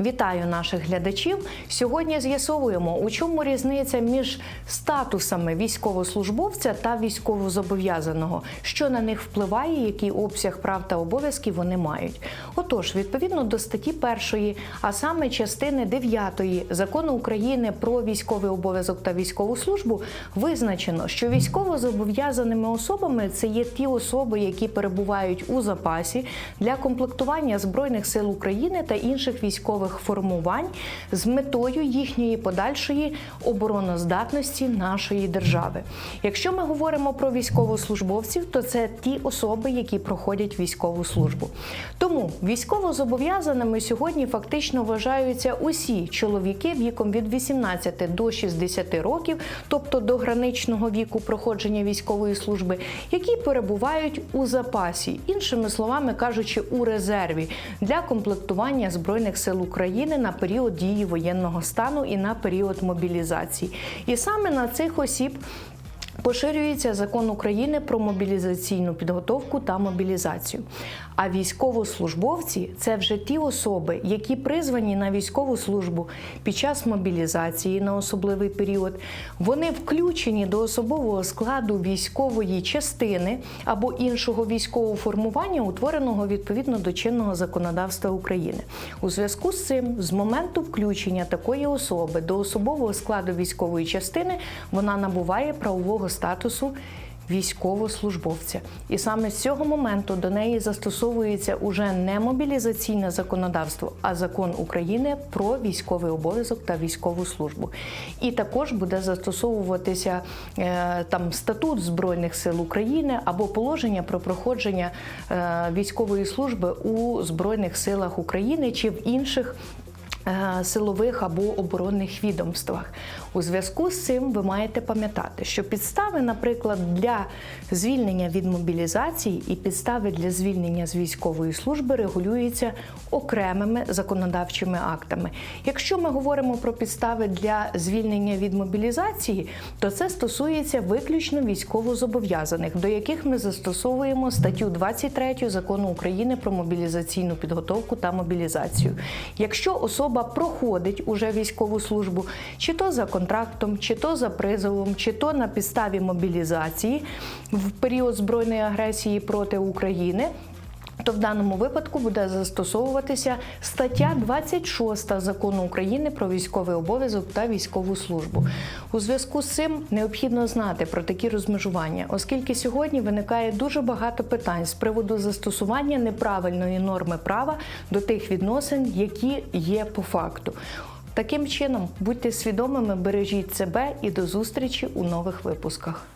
Вітаю наших глядачів. Сьогодні з'ясовуємо, у чому різниця між статусами військовослужбовця та військовозобов'язаного, що на них впливає, який обсяг прав та обов'язків вони мають. Отож, відповідно до статті 1, а саме частини 9 закону України про військовий обов'язок та військову службу, визначено, що військовозобов'язаними особами це є ті особи, які перебувають у запасі для комплектування збройних сил України та інших військових формувань з метою їхньої подальшої обороноздатності нашої держави. Якщо ми говоримо про військовослужбовців, то це ті особи, які проходять військову службу. Тому військовозобов'язаними сьогодні фактично вважаються усі чоловіки віком від 18 до 60 років, тобто до граничного віку проходження військової служби, які перебувають у запасі, іншими словами кажучи, у резерві для комплектування збройних сил України на період дії воєнного стану і на період мобілізації. І саме на цих осіб. Поширюється закон України про мобілізаційну підготовку та мобілізацію. А військовослужбовці це вже ті особи, які призвані на військову службу під час мобілізації на особливий період. Вони включені до особового складу військової частини або іншого військового формування, утвореного відповідно до чинного законодавства України. У зв'язку з цим, з моменту включення такої особи до особового складу військової частини, вона набуває правового статусу військовослужбовця. І саме з цього моменту до неї застосовується уже не мобілізаційне законодавство, а закон України про військовий обов'язок та військову службу. І також буде застосовуватися е, там статут Збройних сил України або положення про проходження е, військової служби у Збройних силах України чи в інших. Е, Силових або оборонних відомствах у зв'язку з цим ви маєте пам'ятати, що підстави, наприклад, для звільнення від мобілізації і підстави для звільнення з військової служби регулюються окремими законодавчими актами. Якщо ми говоримо про підстави для звільнення від мобілізації, то це стосується виключно військовозобов'язаних, до яких ми застосовуємо статтю 23 закону України про мобілізаційну підготовку та мобілізацію. Якщо особа проходить уже військову службу, чи то за контрактом, чи то за призовом, чи то на підставі мобілізації в період збройної агресії проти України. То в даному випадку буде застосовуватися стаття 26 закону України про військовий обов'язок та військову службу. У зв'язку з цим необхідно знати про такі розмежування, оскільки сьогодні виникає дуже багато питань з приводу застосування неправильної норми права до тих відносин, які є по факту. Таким чином, будьте свідомими, бережіть себе і до зустрічі у нових випусках.